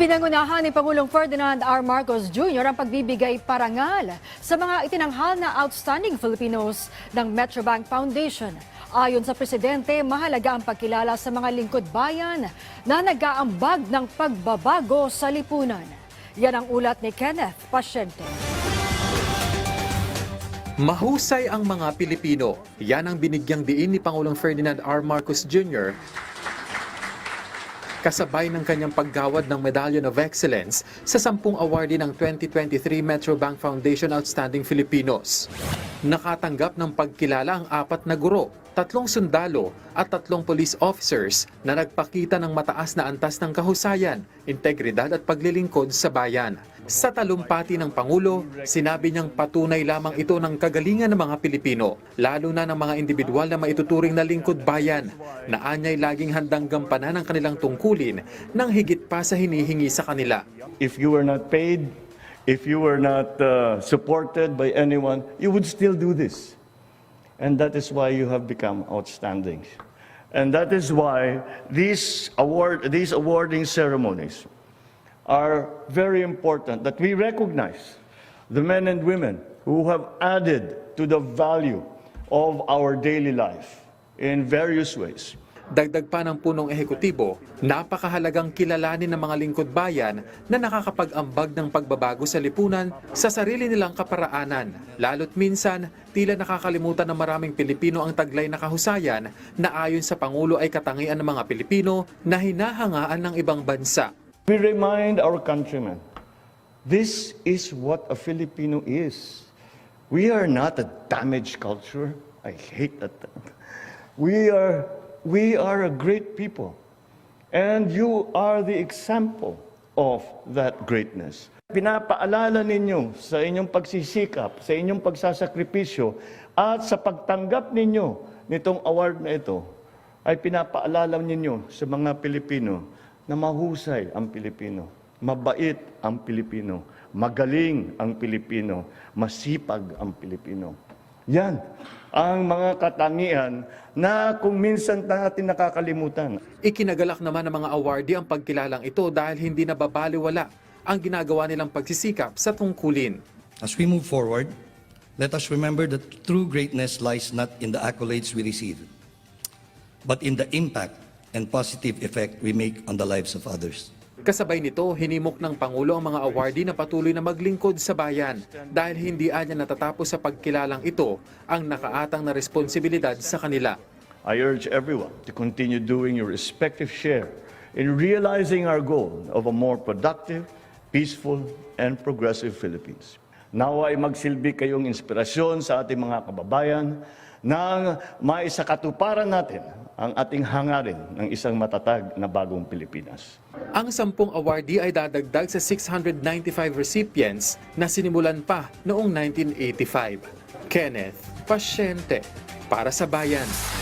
Pinangunahan ni Pangulong Ferdinand R. Marcos Jr. ang pagbibigay parangal sa mga itinanghal na outstanding Filipinos ng Metrobank Foundation. Ayon sa presidente, mahalaga ang pagkilala sa mga lingkod bayan na nag-aambag ng pagbabago sa lipunan. Yan ang ulat ni Kenneth Pasyente. Mahusay ang mga Pilipino. Yan ang binigyang diin ni Pangulong Ferdinand R. Marcos Jr. Kasabay ng kanyang paggawad ng Medallion of Excellence sa sampung awardee ng 2023 Metrobank Foundation Outstanding Filipinos. Nakatanggap ng pagkilala ang apat na guro, tatlong sundalo at tatlong police officers na nagpakita ng mataas na antas ng kahusayan, integridad at paglilingkod sa bayan. Sa talumpati ng Pangulo, sinabi niyang patunay lamang ito ng kagalingan ng mga Pilipino, lalo na ng mga individual na maituturing na lingkod bayan, na anyay laging handang gampanan ang kanilang tungkulin nang higit pa sa hinihingi sa kanila. if you were not paid, if you were not uh, supported by anyone, you would still do this. And that is why you have become outstanding. And that is why these award these awarding ceremonies are very important that we recognize the men and women who have added to the value of our daily life in various ways. Dagdag pa ng punong ehekutibo, napakahalagang kilalanin ng mga lingkod bayan na nakakapag-ambag ng pagbabago sa lipunan sa sarili nilang kaparaanan. Lalo't minsan, tila nakakalimutan ng maraming Pilipino ang taglay na kahusayan na ayon sa Pangulo ay katangian ng mga Pilipino na hinahangaan ng ibang bansa. We remind our countrymen this is what a Filipino is. We are not a damaged culture. I hate that. We are, we are a great people. And you are the example of that greatness. Pinapaalala ninyo sa inyong pagsisikap, sa inyong pagsasakripisyo, at sa pagtanggap ninyo nitong award na ito, ay pinapaalala ninyo sa mga Pilipino na mahusay ang Pilipino, mabait ang Pilipino, magaling ang Pilipino, masipag ang Pilipino. Yan ang mga katangian na kung minsan natin nakakalimutan. Ikinagalak naman ng mga awardee ang pagkilalang ito dahil hindi nababaliwala ang ginagawa nilang pagsisikap sa tungkulin. As we move forward, let us remember that true greatness lies not in the accolades we receive, but in the impact and positive effect we make on the lives of others. Kasabay nito, hinimok ng Pangulo ang mga awardee na patuloy na maglingkod sa bayan dahil hindi anya natatapos sa pagkilalang ito ang nakaatang na responsibilidad sa kanila. I urge everyone to continue doing your respective share in realizing our goal of a more productive, peaceful, and progressive Philippines. Nawa ay magsilbi kayong inspirasyon sa ating mga kababayan nang maisakatuparan natin ang ating hangarin ng isang matatag na bagong Pilipinas. Ang sampung awardee ay dadagdag sa 695 recipients na sinimulan pa noong 1985. Kenneth Pasyente para sa Bayan.